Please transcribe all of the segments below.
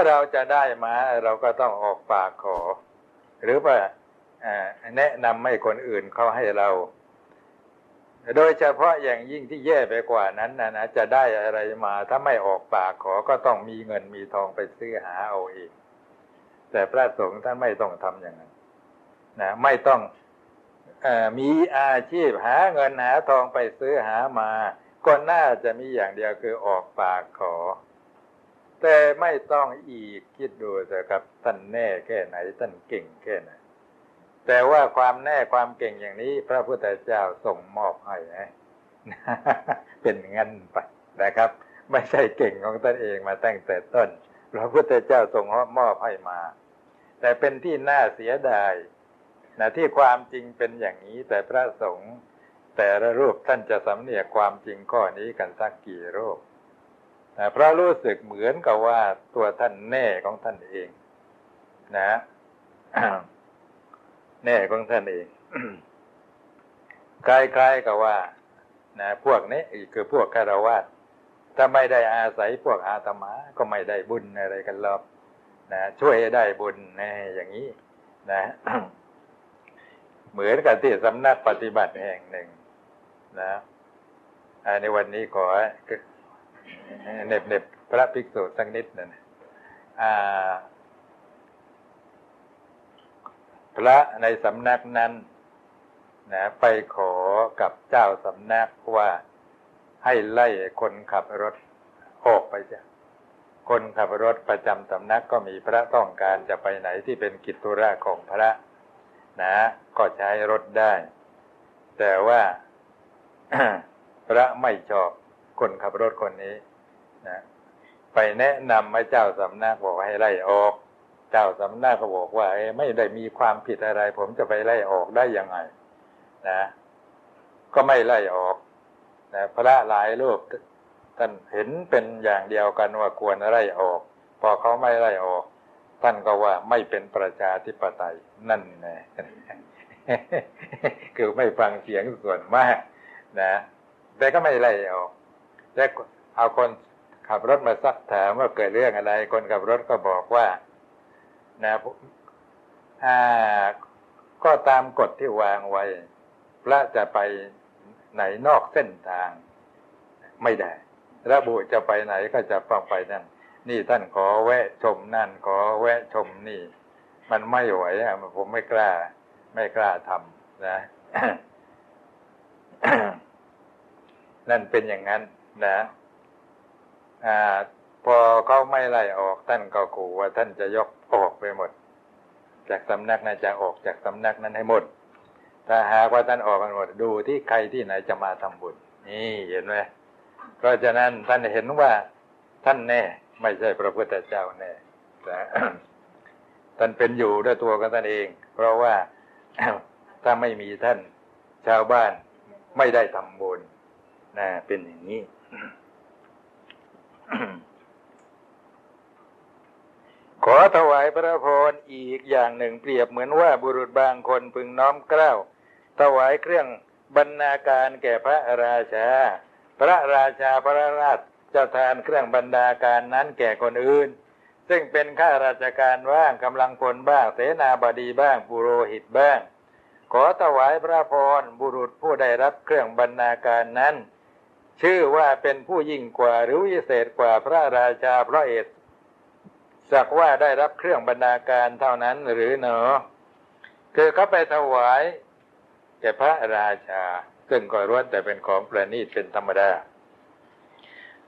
มื่อเราจะได้มาเราก็ต้องออกปากขอ หรือว่าแนะนำให้คนอื่นเขาให้เรา โดยเฉพาะอย่างยิ่งที่แย่ไปกว่านั้นนะนะจะได้อะไรมาถ้าไม่ออกปากขอก็ต้องมีเงินมีทองไปซื้อหาเอาเองแต่พระสงฆ์ท่านไม่ต้องทำอย่างนั้นนะไม่ต้องอมีอาชีพหาเงินหาทองไปซื้อหามา ก็น่าจะมีอย่างเดียวคือออกปากขอ แต่ไม่ต้องอีกคิดดูเถอะครับท่านแน่แค่ไหนท่านเก่งแค่ไหน แต่ว่าความแน่ความเก่งอย่างนี้ พระพุทธเจ้าส่งมอบให้นะเป็นเงั้นไปนะครับ ไม่ใช่เก่งของตนเองมาตั้งแต่ต้น พระพุทธเจ้าส่งมอบให้มา แต่เป็นที่น่าเสียดายนะที่ความจริงเป็นอย่างนี้ แต่พระสงฆ์แต่ละรูปท่านจะสำเนียกความจริงข้อนี้กันสักกี่รูป นะเพราะรู้สึกเหมือนกับว่าตัวท่านแน่ของท่านเอง นะแน่ของท่านเองคล้ายๆกับว่า นะ พวกนี้คือพวกคารวะถ้าไม่ได้อาศัยพวกอาตมาก็ไม่ได้บุญอะไรกันหรอกนะช่วยได้บุญนะอย่างนี้ นะเหมือนกับที่สำนักปฏิบัติแห่งหนึ่ง นะในวันนี้ขอ เน็บเน็บพระภิกษุสักนิดนึงพระในสำนักนั้นนะไปขอกับเจ้าสำนักว่าให้ไล่คนขับรถออกไปจ้ะคนขับรถประจำสำนักก็มีพระต้องการจะไปไหนที่เป็นกิจธุระของพระ นะ ก็ใช้รถได้ แต่ว่าพระไม่ชอบ คนขับรถคนนี้นะไปแนะนำให้เจ้าสำนักบอกให้ไล่ออก เจ้าสำนักก็บอกว่าไม่ได้มีความผิดอะไร ผมจะไปไล่ออกได้ยังไง นะ ก็ไม่ไล่ออกนะพระหลายรูปท่านเห็นเป็นอย่างเดียวกันว่าควรไล่ออก พอเขาไม่ไล่ออกท่านก็ว่าไม่เป็นประชาธิปไตยนั่นน่คือไม่ฟังเสียงส่วนมาก นะ แต่ก็ไม่ไล่ออก แต่เอาคนขับรถมาซักถามว่าเกิดเรื่องอะไร คนขับรถก็บอกว่านะอ่าก็ตามกฎที่วางไว้ พระจะไปไหนนอกเส้นทาง ไม่ได้ ระบุจะไปไหนก็จะต้องไปนั่นนี่ท่านขอแวะชมนั่นขอแวะชมนี่ มันไม่ไหวอะผมไม่กล้า ไม่กล้าทำนะ นั่นเป็นอย่างนั้น นะอ่าพอเขาไม่ไล่ออกท่านก็ขู่ว่าท่านจะยกออกไปหมด จากสำนักนั้นจะออกจากสำนักนั้นให้หมดถ้าหากว่าท่านออกกันหมดดูที่ใครที่ไหนจะมาทำบุญนี่เห็นไหมเพราะฉะนั้นท่านเห็นว่าท่านแน่ ไม่ใช่พระพุทธเจ้าแน่แต่ท่านเป็นอยู่ด้วยตัวของท่านเอง เพราะว่าถ้าไม่มีท่านชาวบ้านไม่ได้ทำบุญนะเป็นอย่างนี้ ขอถวายพระพรอีกอย่างหนึ่งเปรียบเหมือนว่าบุรุษบางคนพึงน้อมเกล้า ถวายเครื่องบรรณาการแก่พระราชา พระราชาพระราชจะทานเครื่องบรรดาการนั้นแก่คนอื่น ซึ่งเป็นข้าราชการบ้างกำลังพลบ้างเสนาบดีบ้างปุโรหิตบ้าง ขอถวายพระพรบุรุษผู้ได้รับเครื่องบรรณาการนั้น ชื่อว่าเป็นผู้ยิ่งกว่าหรือวิเศษกว่าพระราชาพระเอกสักว่าได้รับเครื่องบรรณาการเท่านั้นหรือเนอคือเขาไปถวายแก่พระราชา ซึ่งก็ร้วนแต่เป็นของประณีตเป็นธรรมดา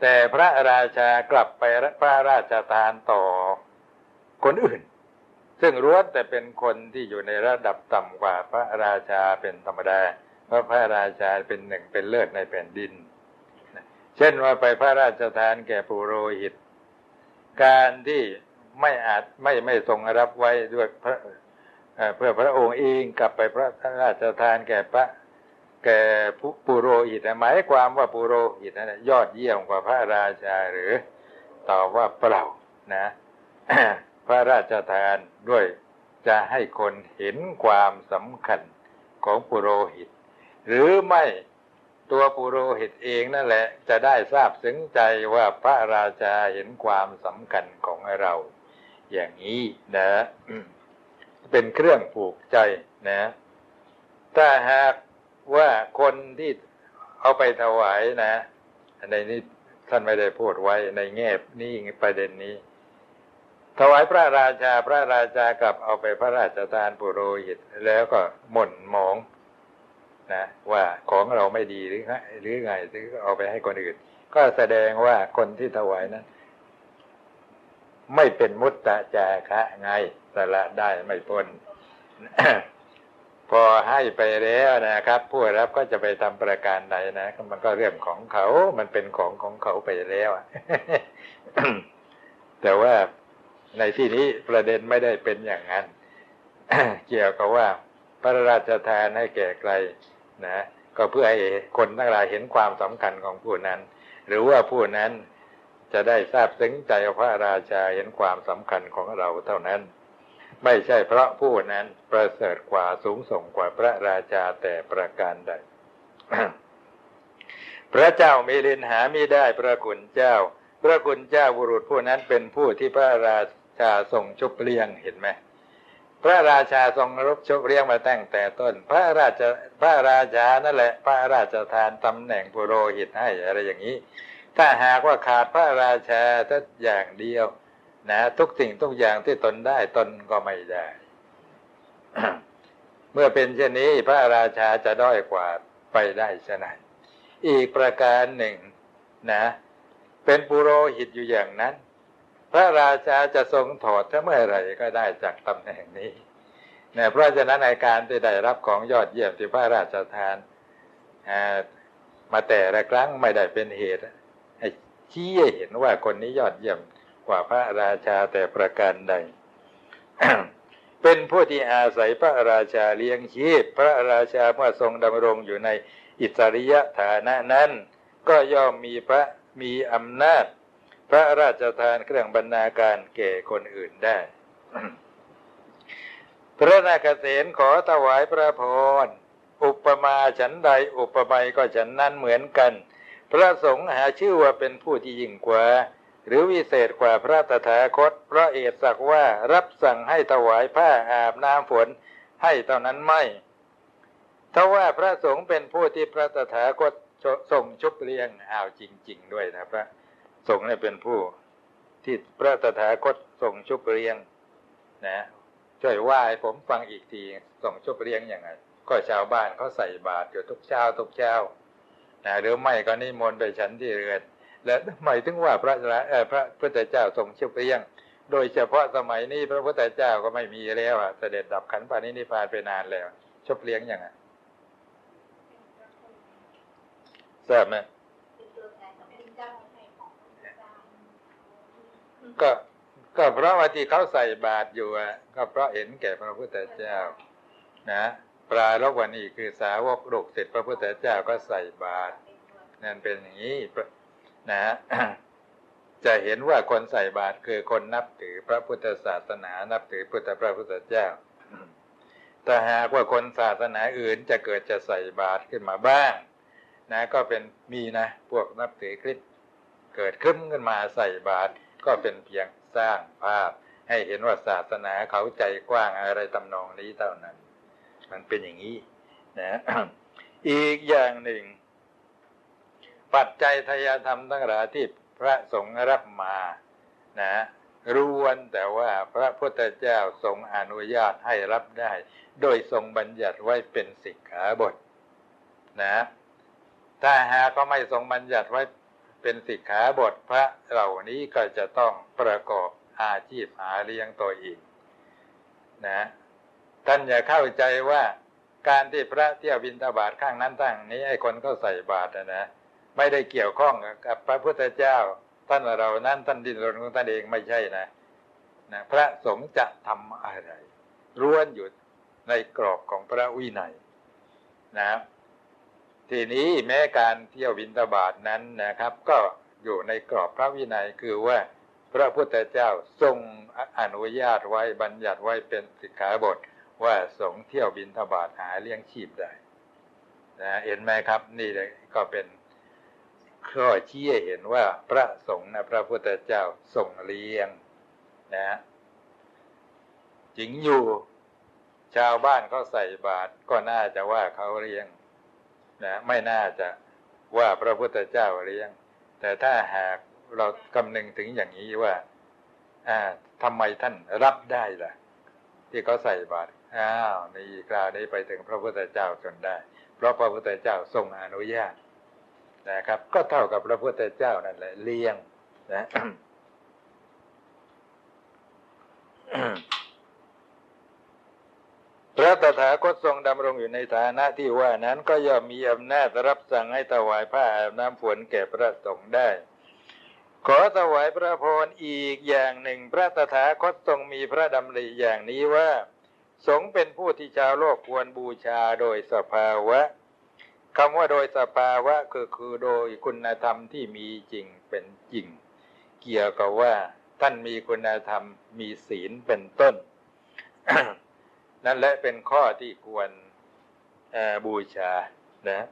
แต่พระราชากลับไปพระราชทานต่อคนอื่น ซึ่งร้วนแต่เป็นคนที่อยู่ในระดับต่ำกว่าพระราชาเป็นธรรมดาเพราะพระราชาเป็นหนึ่งเป็นเลิศในแผ่นดิน เช่นว่าไปพระราชทานแก่ปุโรหิต การที่ไม่อาจไม่ไม่ทรงรับไว้ด้วยพระเพื่อพระองค์เองกลับไปพระราชทานแก่พระแก่ปุโรหิตหมายความว่าปุโรหิตนั้นยอดเยี่ยมกว่าพระราชาหรือตอบว่าเปล่านะพระราชทานด้วยจะให้คนเห็นความสำคัญของปุโรหิต หรือไม่ ตัวปุโรหิตเองนั่นแหละ จะได้ทราบซึ้งใจว่าพระราชาเห็นความสำคัญของเรา อย่างนี้นะ เป็นเครื่องผูกใจนะ ถ้าหากว่าคนที่เอาไปถวายนะในนี้ท่านไม่ได้พูดไว้ในแง่นี้ประเด็นนี้ ถวายพระราชาพระราชากลับเอาไปพระราชทานปุโรหิต แล้วก็หม่นหมอง นะว่าของเราไม่ดีหรือหรือไงถึงเอาไปให้คนอื่น ก็แสดงว่าคนที่ถวายนั้น ไม่เป็นมุตตะจาคะไงสละได้ไม่พ้นพอให้ไปแล้วนะครับ ผู้รับก็จะไปทำประการใดนะมันก็เรื่องของเขา มันเป็นของของเขาไปแล้วแต่ว่าในที่นี้ประเด็นไม่ได้เป็นอย่างนั้น เกี่ยวกับว่าพระราชทานให้แก่ใคร นะก็เพื่อให้คนทั้งหลายเห็นความสำคัญของผู้นั้น หรือว่าผู้นั้นจะได้ทราบซึ้งใจพระราชาเห็นความสำคัญของเราเท่านั้น ไม่ใช่เพราะผู้นั้นประเสริฐกว่าสูงส่งกว่าพระราชาแต่ประการใด พระเจ้ามีลินหาไม่ได้พระคุณเจ้า พระคุณเจ้าบุรุษผู้นั้นเป็นผู้ที่พระราชาทรงชุบเลี้ยงเห็นไหม พระราชาทรงรบชกเรียงมาตั้งแต่ต้น พระราชพระราชานั่นแหละ พระราชทานตำแหน่งปุโรหิตให้อะไรอย่างนี้ ถ้าหากว่าขาดพระราชาทักอย่างเดียว นะ ทุกสิ่งทุกอย่างที่ตนได้ตนก็ไม่ได้ เมื่อเป็นเช่นนี้ พระราชาจะด้อยกว่าไปได้ชนะอีกประการหนึ่ง นะ เป็นปุโรหิตอยู่อย่างนั้น พระราชาจะทรงถอดถ้าเมื่อไรก็ได้จากตำแหน่งนี้เนี่ยเพราะฉะนั้นในการที่ได้รับของยอดเยี่ยมที่พระราชทานมาแต่ละครั้งไม่ได้เป็นเหตุให้ชี้เห็นว่าคนนี้ยอดเยี่ยมกว่าพระราชาแต่ประการใด เป็นผู้ที่อาศัยพระราชาเลี้ยงชีพ พระราชาเมื่อทรงดำรงอยู่ในอิสริยฐานะนั้น ก็ย่อมมีพระมีอำนาจ พระราชทานเครื่องบรรณาการแก่คนอื่นได้ พระนาคเษนขอถวายพระพร อุปมาฉันใดอุปไมยก็ฉันนั้นเหมือนกัน พระสงฆ์หาชื่อว่าเป็นผู้ที่ยิ่งกว่า หรือวิเศษกว่าพระตถาคต พระเอตสักว่ารับสั่งให้ถวายผ้าอาบน้ำฝนให้เท่านั้นไม่ถ้าว่าพระสงฆ์เป็นผู้ที่พระตถาคตส่งชุบเลี้ยงอ้าวจริง ๆ ด้วยนะพระ สงฆ์เนี่ยเป็นผู้ ที่พระตถาคตส่งชุบเรียง นะช่วยว่าให้ผมฟังอีกทีส่งชุบเรียงอย่างไงก็ชาวบ้านเขาใส่บาตรอยู่ทุกเช้าทุกเช้านะหรือไม่ก็นิมนต์ไปฉันที่เรือนและทำไมถึงว่าพระเออพระพุทธเจ้าส่งชุบเรียง โดยเฉพาะสมัยนี้พระพุทธเจ้าก็ไม่มีแล้วอะเสด็จดับขันปานินิพานไปนานแล้วชุบเรียงอย่างไงทราบไหม ก็ก็เพราะว่าที่เขาใส่บาตรอยู่อะก็เพราะเห็นแก่พระพุทธเจ้า นะปลาลกวันนี้คือสาวกโลกเสร็จพระพุทธเจ้าก็ใส่บาตรนั่นเป็นอย่างนี้นะ จะเห็นว่าคนใส่บาตรคือคนนับถือพระพุทธศาสนานับถือพุทธพระพุทธเจ้า แต่หากว่าคนศาสนาอื่นจะเกิดจะใส่บาตรขึ้นมาบ้าง นะ ก็เป็นมีนะ พวกนับถือคริสเกิดขึ้นขึ้นมาใส่บาตร ก็เป็นเพียงสร้างภาพ ให้เห็นว่าศาสนาเขาใจกว้างอะไรตำนองนี้เท่านั้น มันเป็นอย่างนี้นะอีกอย่างหนึ่ง ปัจจัยทายธรรมทั้งหลายที่พระสงฆ์รับมานะรู้วนแต่ว่าพระพุทธเจ้าทรงอนุญาตให้รับได้ โดยทรงบัญญัติไว้เป็นสิกขาบท นะ ถ้าหาก็ไม่ทรงบัญญัติไว้ เป็นสิกขาบทพระเหล่านี้ก็จะต้องประกอบอาชีพหาเลี้ยงตัวเองนะท่านอย่าเข้าใจว่าการที่พระเที่ยวบินตาบาทข้างนั้นตั้งนี้ไอ้คนก็ใส่บาตรนะไม่ได้เกี่ยวข้องกับพระพุทธเจ้าท่านเรานั้นท่านดินรนของท่านเองไม่ใช่นะนะพระสงฆ์จะทำอะไรร้วนอยู่ในกรอบของพระวินัยนะ ทีนี้แม้การเที่ยวบินตบาทนั้นนะครับ ก็อยู่ในกรอบพระวินัยคือว่า พระพุทธเจ้าทรงอนุญาตไว้บัญญัติไว้เป็นสิกขาบท ว่าสงเที่ยวบินทบาทหาเลี้ยงชีพได้นะเห็นไหมครับ นี่ก็เป็นข้อชี้เห็นว่าพระสงฆ์นะพระพุทธเจ้าทรงเลี้ยงนะจิงอยู่ชาวบ้านเขาใส่บาตรก็น่าจะว่าเขาเลี้ยง นะไม่น่าจะว่าพระพุทธเจ้าเลี้ยง แต่ถ้าหากเราคำนึงถึงอย่างนี้ว่าอ่าทำไมท่านรับได้ล่ะ ที่เขาใส่บาตรอ้าวนี่คราวนี้ไปถึงพระพุทธเจ้าจนได้ เพราะพระพุทธเจ้าทรงอนุญาตนะครับ ก็เท่ากับพระพุทธเจ้านั่นแหละเลี้ยงนะ พระตถาคตทรงดำรงอยู่ในฐานะที่ว่านั้นก็ย่อมมีอำนาจรับสั่งให้ถวายผ้าอาบน้ำฝนแก่พระสงฆ์ได้ ขอถวายพระพรอีกอย่างหนึ่ง พระตถาคตทรงมีพระดำริอย่างนี้ว่า สงเป็นผู้ที่ชาวโลกควรบูชาโดยสภาวะคำว่าโดยสภาวะคือคือโดยคุณธรรมที่มีจริงเป็นจริง เกี่ยวกับว่า ท่านมีคุณธรรมมีศีลเป็นต้น นั่นและเป็นข้อที่ควรบูชานะ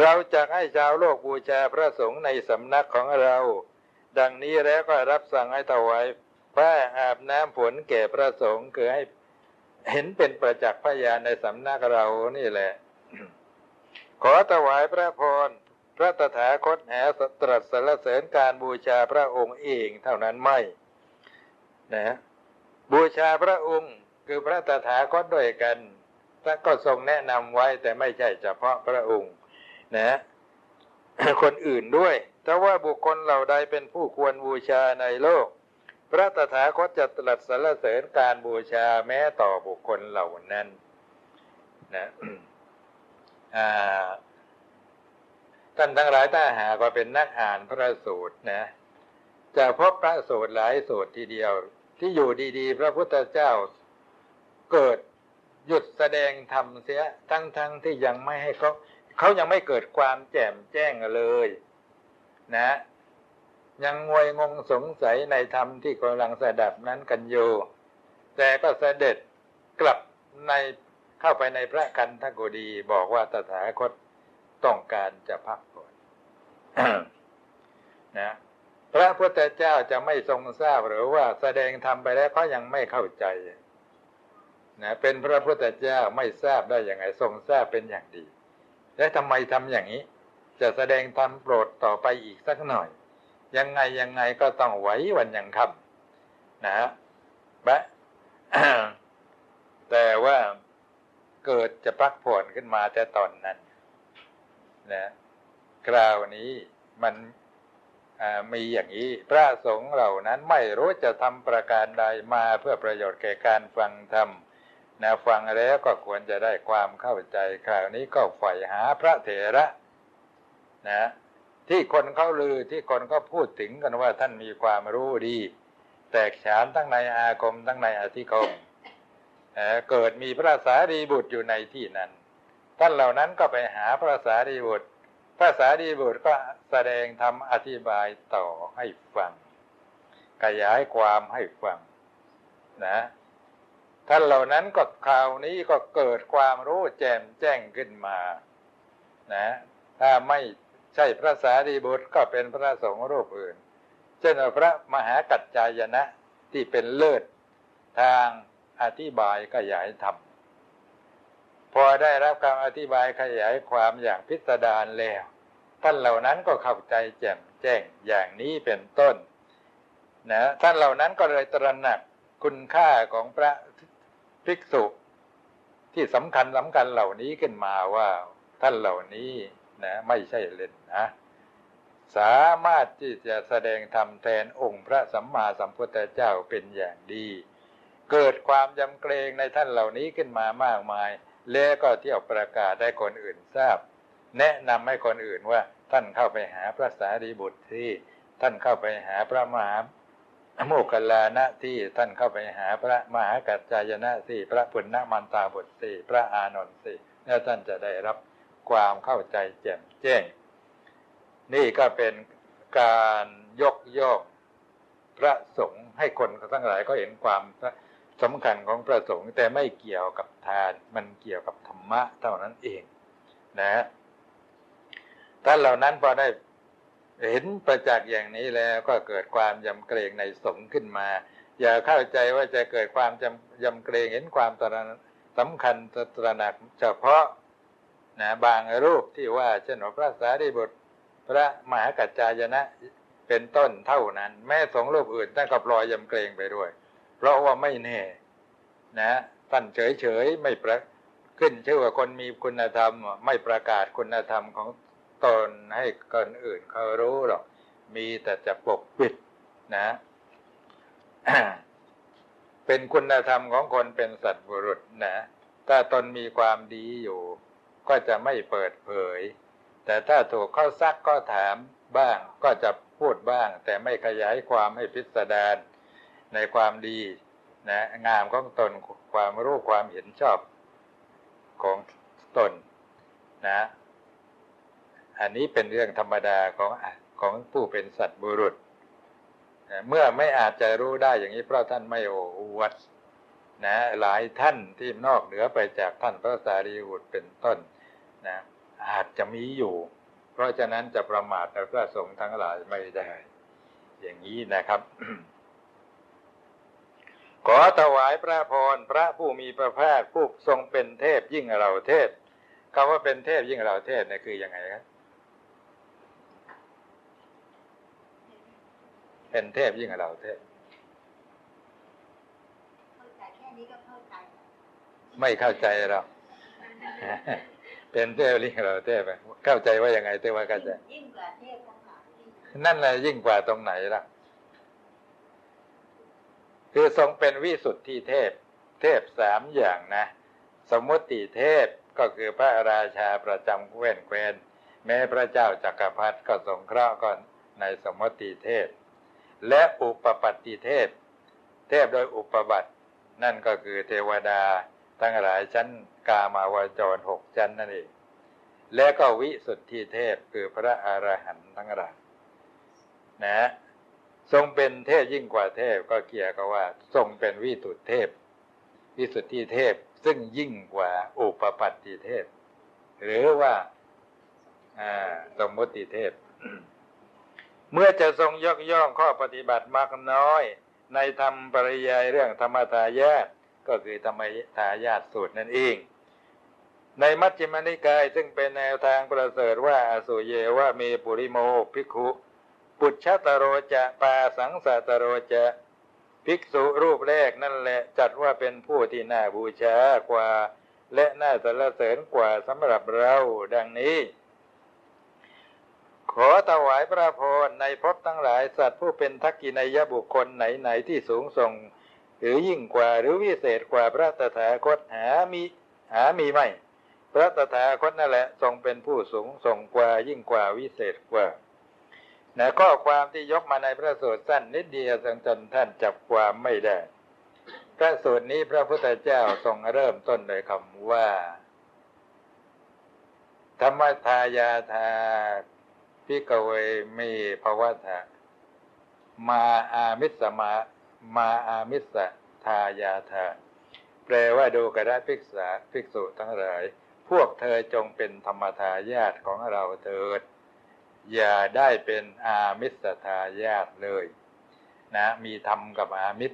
เราจะให้ชาวโลกบูชาพระสงฆ์ในสำนักของเรา ดังนี้แล้วก็รับสั่งให้ถวายผ้าอาบน้ำฝนแก่พระสงฆ์คือให้เห็นเป็นประจักษ์พยานในสำนักเรานี่แหละ ขอถวายพระพรพระตถาคตแห่ตรัสสรรเสริญการบูชาพระองค์เองเท่านั้นไม่นะบูชาพระองค์ คือพระตถาคตด้วยกันพระก็ทรงแนะนำไว้แต่ไม่ใช่เฉพาะพระองค์ นะ คนอื่นด้วยแต่ว่าบุคคลเหล่าใดเป็นผู้ควรบูชาในโลก พระตถาคตจะตรัสสรรเสริญการบูชาแม้ต่อบุคคลเหล่านั้น นะท่านทั้งหลายถ้าหากว่าเป็นนักอ่านพระสูตรนะ จะพบพระสูตรหลายสูตรทีเดียว ที่อยู่ดีๆ พระพุทธเจ้า เกิดหยุดแสดงธรรมเสียทั้งๆทที่ยังไม่ให้เขาเขายังไม่เกิดความแจ่มแจ้งเลยนะ ยังงวยงงสงสัยในธรรมที่กำลังสดับนั้นกันอยู่แต่ก็เสด็จกลับในเข้าไปในพระคันธกุดีบอกว่าตถาคตต้องการจะพักผ่อนนะพระพุทธเจ้าจะไม่ทรงทราบหรือว่าแสดงธรรมไปแล้วก็ยังไม่เข้าใจ นะเป็นพระพุทธเจ้าไม่ทราบได้อย่างไรทรงทราบเป็นอย่างดี และทำไมทำอย่างนี้ จะแสดงธรรมโปรดต่อไปอีกสักหน่อย ยังไงยังไงก็ต้องไหววันยังคำนะบะแต่ว่าเกิดจะพักผ่อนขึ้นมาแต่ตอนนั้นนะคราวนี้มันมีอย่างนี้ พระสงฆ์เหล่านั้นไม่รู้จะทำประการใดมาเพื่อประโยชน์แก่การฟังธรรม นะฟังแล้วก็ควรจะได้ความเข้าใจคราวนี้ก็ใฝ่หาพระเถระนะที่คนเขาลือที่คนก็พูดถึงกันว่าท่านมีความรู้ดี แตกฉานทั้งในอาคมทั้งในอธิคมเกิดมีพระสารีบุตรอยู่ในที่นั้นท่านเหล่านั้นก็ไปหาพระสารีบุตรพระสารีบุตรก็แสดงธรรมอธิบายต่อให้ฟังขยายความให้ฟังนะ ท่านเหล่านั้นก็คราวนี้ก็เกิดความรู้แจ่มแจ้งขึ้นมา นะ ถ้าไม่ใช่พระสารีบุตรก็เป็นพระสงฆ์รูปอื่น เช่นพระมหากัจจายนะที่เป็นเลิศทางอธิบายขยายธรรมพอได้รับการอธิบายขยายความอย่างพิสดารแล้วท่านเหล่านั้นก็เข้าใจแจ่มแจ้งอย่างนี้เป็นต้นนะท่านเหล่านั้นก็เลยตระหนักคุณค่าของพระ ภิกษุที่สำคัญสำคัญเหล่านี้ขึ้นมาว่าท่านเหล่านี้นะไม่ใช่เล่นนะสามารถที่จะแสดงธรรมแทนองค์พระสัมมาสัมพุทธเจ้าเป็นอย่างดี เกิดความยำเกรงในท่านเหล่านี้ขึ้นมามากมาย แล้วก็เที่ยวประกาศได้คนอื่นทราบ แนะนำให้คนอื่นว่าท่านเข้าไปหาพระสารีบุตรที่ ท่านเข้าไปหาพระมหา โมกขลานะที่ท่านเข้าไปหาพระมหากัจจายนะสี่พระปุณณมันตาบทสี่พระอานนท์สี่แล้วท่านจะได้รับความเข้าใจแจ่มแจ้ง นี่ก็เป็นการยกย่องพระสงฆ์ให้คนทั้งหลายก็เห็นความสำคัญของพระสงฆ์แต่ไม่เกี่ยวกับทาน มันเกี่ยวกับธรรมะเท่านั้นเอง นะท่านเหล่านั้นพอได้ เห็นประจักษ์อย่างนี้แล้วก็เกิดความยำเกรงในสงฆ์ขึ้นมา อย่าเข้าใจว่าจะเกิดความจำยำเกรงเห็นความตระสำคัญตระหนักเฉพาะนะบางรูปที่ว่าเช่นพระสารีบุตร พระมหากัจจายนะเป็นต้นเท่านั้น แม้สงรูปอื่นท่านก็ปล่อยยำเกรงไปด้วย เพราะว่าไม่แน่นะท่านเฉยๆไม่ประขึ้นชื่อว่าคนมีคุณธรรม ไม่ประกาศคุณธรรมของ ตนให้คนอื่นเขารู้หรอก มีแต่จะปกปิดนะ เป็นคุณธรรมของคนเป็นสัตว์บุรุษนะ ถ้าตนมีความดีอยู่ ก็จะไม่เปิดเผย แต่ถ้าถูกเข้อซักก็ถามบ้างก็จะพูดบ้าง แต่ไม่ขยายความให้พิสดารในความดีนะงามของตนความรู้ความเห็นชอบของตนนะ อันนี้เป็นเรื่องธรรมดาของของผู้เป็นสัตว์บุรุษ เมื่อไม่อาจจะรู้ได้อย่างนี้เพราะท่านไม่โอ้อวดนะหลายท่านที่นอกเหนือไปจากท่านพระสารีบุตรเป็นต้นนะอาจจะมีอยู่ เพราะฉะนั้นจะประมาทพระสงฆ์ทั้งหลายไม่ได้ อย่างนี้นะครับ ขอถวายพระพรพระผู้มีพระภาคผู้ทรงเป็นเทพยิ่งเราเทพคำว่าเป็นเทพยิ่งเราเทพเนี่ยคือยังไงครับ เป็นเทพยิ่งเราเทพไม่เข้าใจหรอกเป็นเทพยิ่งเราเทพเข้าใจว่ายังไงเทว่าเข้าใจยิ่งกว่าเทพทั้งหลายนั่นแหละยิ่งกว่าตรงไหนล่ะ คือทรงเป็นวิสุทธิเทพ เทพสามอย่างนะ สมมติเทพก็คือพระราชาประจำเว้นเกวนแม้พระเจ้าจักรพรรดิก็สงเคราะห์ก่อนในสมมติเทพ และอุปปัตติเทพ เทพโดยอุปบัติ นั่นก็คือเทวดาทั้งหลายชั้นกามาวจรหกชั้นนั่นเอง และก็วิสุทธิเทพคือพระอรหันต์ทั้งหลายนะทรงเป็นเทพยิ่งกว่าเทพก็เกี่ยวกับว่า ทรงเป็นวิสุทธิเทพ วิสุทธิเทพซึ่งยิ่งกว่าอุปปัตติเทพ หรือว่าสมมติเทพ เมื่อจะทรงยกย่องข้อปฏิบัติมากน้อย ในธรรมปริยายเรื่องธรรมทายาทก็คือธรรมทายาทสูตรนั่นเอง ในมัชฌิมานิกายซึ่งเป็นแนวทางประเสริฐว่าอสุเยว่ามีปุริโมภิกขุปุชชตโรจะปาสังสตโรจะภิกษุรูปแรกนั่นแหละจัดว่าเป็นผู้ที่น่าบูชากว่า และน่าสรรเสริญกว่าสำหรับเราดังนี้ ขอถวายพระพรในภพทั้งหลายสัตว์ผู้เป็นทักกินายบุคคลไหนๆที่สูงส่ง หรือยิ่งกว่าหรือวิเศษกว่าพระตถาคตหามีหามีไม่พระตถาคตนั่นแหละทรงเป็นผู้สูงส่งกว่ายิ่งกว่าวิเศษกว่านะข้อความที่ยกมาในพระสูตรสั้นนิดเดียวจนท่านจับความไม่ได้ พระสูตรนี้พระพุทธเจ้าทรงเริ่มต้นโดยคำว่า ธรรมทายาทา พิกเวมีภวทะมาอามิสมามาอามิสทายาทาแปลว่าดูกระดาภิกษาภิกษุทั้งหลาย พวกเธอจงเป็นธรรมทายาทของเราเถิด อย่าได้เป็นอามิสทายาทเลย นะ มีธรรมกับอามิส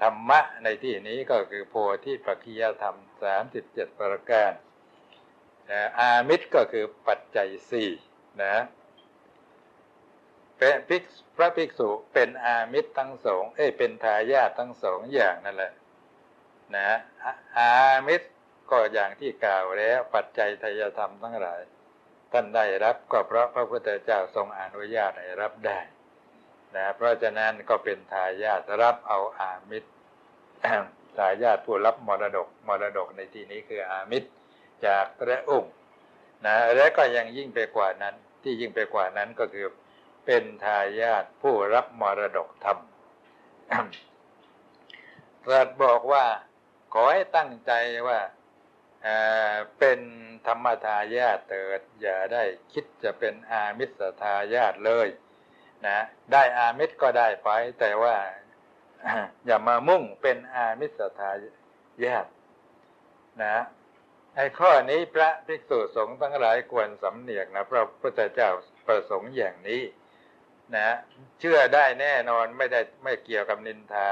ธรรมะในที่นี้ก็คือโพธิปัจจยธรรมสามสิบเจ็ดประการอามิสก็คือปัจจัยสี่ นะเป็นภิกพระภิกษุเป็นอามิสทั้งสองเอ้เป็นทายาททั้งสองอย่างนั่นแหละ นะ อามิสก็อย่างที่กล่าวแล้วปัจจัยทายธรรมทั้งหลาย ท่านได้รับก็เพราะพระพุทธเจ้าทรงอนุญาตให้รับได้ นะ เพราะฉะนั้นก็เป็นทายาทรับเอาอามิตรทายาทผู้รับมรดกมรดกในที่นี้คืออามิตรจากพระองค์นะและก็ยังยิ่งไปกว่านั้น ที่ยิ่งไปกว่านั้นก็คือเป็นทายาทผู้รับมรดกธรรมตรัสบอกว่าขอให้ตั้งใจว่าเป็นธรรมทายาทเติด อย่าได้คิดจะเป็นอามิสทายาทเลยนะได้อามิสก็ได้ไปแต่ว่าอย่ามามุ่งเป็นอามิสทายาทนะ ไอ้ข้อนี้พระภิกษุสงฆ์ทั้งหลายควรสำเนียกนะพระพุทธเจ้าประสงค์อย่างนี้นะเชื่อได้แน่นอนไม่ได้ไม่เกี่ยวกับนินทา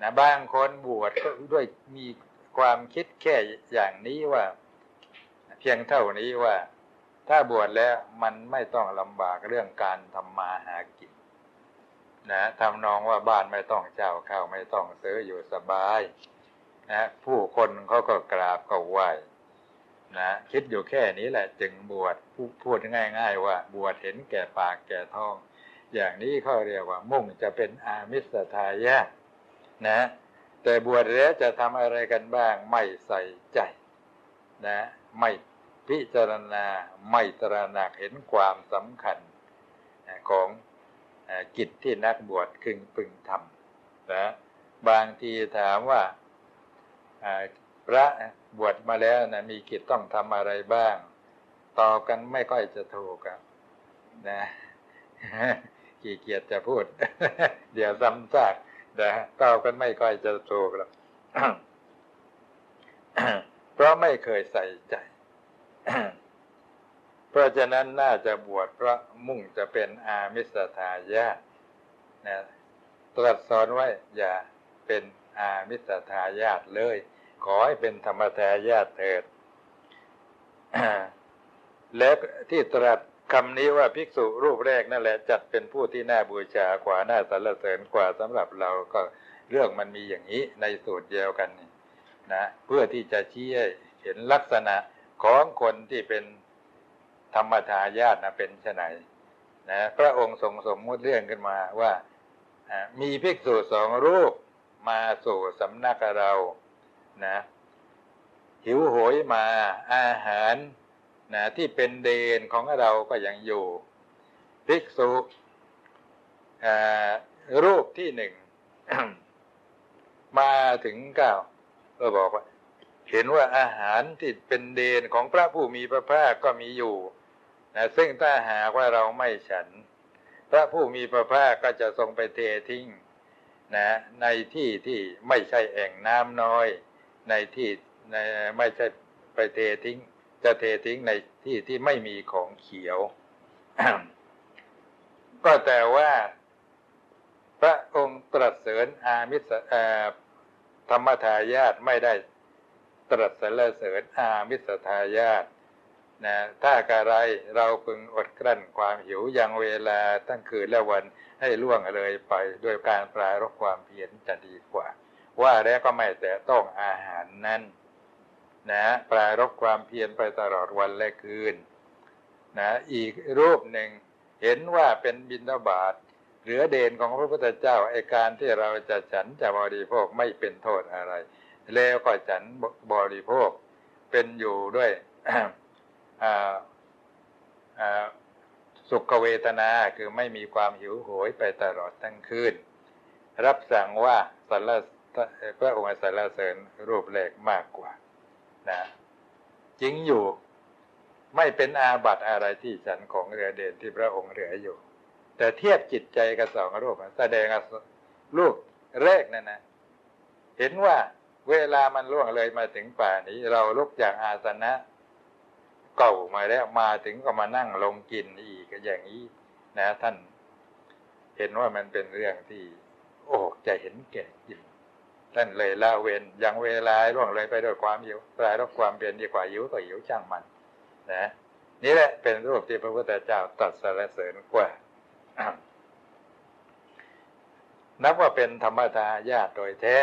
นะบางคนบวชก็ด้วยมีความคิดแค่อย่างนี้ว่า เพียงเท่านี้ว่า ถ้าบวชแล้วมันไม่ต้องลำบากเรื่องการทำมาหากินนะทำนองว่าบ้านไม่ต้องเจ้าข้าวไม่ต้องซื้ออยู่สบายนะผู้คนเขาก็กราบก็ไหว้ นะคิดอยู่แค่นี้แหละ จึงบวชพูดง่าย ๆ ว่า บวชเห็นแก่ปากแก่ท้อง อย่างนี้เขาเรียกว่า มุ่งจะเป็นอามิสทายาทนะ แต่บวชแล้วจะทำอะไรกันบ้าง ไม่ใส่ใจ นะ ไม่พิจารณาไม่ตระหนักเห็นความสำคัญของกิจที่นักบวชคึงพึงทำนะบางทีถามว่า พระบวชมาแล้วนะมีกิจต้องทำอะไรบ้าง ตอบกันไม่ค่อยจะถูกครับนะขี้เกียจจะพูด เดี๋ยวซ้ำซากนะตอบกันไม่ค่อยจะถูกหรอกเพราะไม่เคยใส่ใจ เพราะฉะนั้นน่าจะบวชเพราะมุ่งจะเป็นอามิสทายาทนะตรัสสอนไว้อย่าเป็นอามิสทายาทเลย ขอให้เป็นธรรมทายาทเถิด แล้วที่ตรัสคำนี้ว่าภิกษุรูปแรกนั่นแหละ จัดเป็นผู้ที่น่าบูชากว่าน่าสรรเสริญกว่าสำหรับเราก็เรื่องมันมีอย่างนี้ในสูตรเดียวกันนะเพื่อที่จะชี้ให้เห็นลักษณะของคนที่เป็นธรรมทายาทนะเป็นไนนะพระองค์ทรงสมมุติเรื่องขึ้นมาว่ามีภิกษุสองรูปมาสู่สำนักเรา นะ หิวโหยมาอาหารนะที่เป็นเดนของเราก็ยังอยู่ภิกษุรูปที่หนึ่ง มาถึงเก้าก็บอกว่า เห็นว่าอาหารที่เป็นเดนของพระผู้มีพระภาคก็มีอยู่นะซึ่งถ้าหากว่าเราไม่ฉัน พระผู้มีพระภาคก็จะทรงไปเททิ้งนะในที่ที่ไม่ใช่แอ่งน้ำน้อย ในที่ในไม่ใช่ไปเททิ้ง จะเททิ้งในที่ที่ไม่มีของเขียว ก็แต่ว่าพระองค์ตรัสเสริญอามิสธรรมทายาทไม่ได้ตรัสเสริญอามิสทายาทนะถ้าการไรเราพึงอดกลั้นความหิวยังเวลาตั้งคืนและวันให้ล่วงเลยไปโดยการปลายรบความเพียรจะดีกว่า ว่าแล้วก็ไม่แต่ต้องอาหารนั้น นะปลารบความเพียรไปตลอดวันและคืน นะ อีกรูปหนึ่งเห็นว่าเป็นบินทบาทเหลือเดนของพระพุทธเจ้าไอการที่เราจะฉันจะบริโภคไม่เป็นโทษอะไร แล้วก็ฉันบริโภคเป็นอยู่ด้วยสุขเวทนาคือไม่มีความหิวโหยไปตลอดทั้งคืน รับสั่งว่าสรร พระองค์สรรเสริญรูปแรกมากกว่านะจริงอยู่ไม่เป็นอาบัติอะไรที่ฉันของเรือเด่นที่พระองค์เหลืออยู่ แต่เทียบจิตใจกับสองรูปแสดงรูปแรกนั่นนะเห็นว่าเวลามันล่วงเลยมาถึงป่านี้ เราลุกจากอาสนะ เก่ามาแล้วมาถึงก็มานั่งลงกินอีกอย่างนี้นะท่าน เห็นว่ามันเป็นเรื่องที่ โอ้จะเห็นแก่กิน ท่านเลยละเวนยังเวลาล่วงเลยไปด้วยความหิวปลายรับความเปลี่ยนดีกว่าหิวก็หิวช่างมัน นะ นี่แหละเป็นรูปที่พระพุทธเจ้าตัดสรรเสริญกว่านับว่าเป็นธรรมทายาทโดยแท้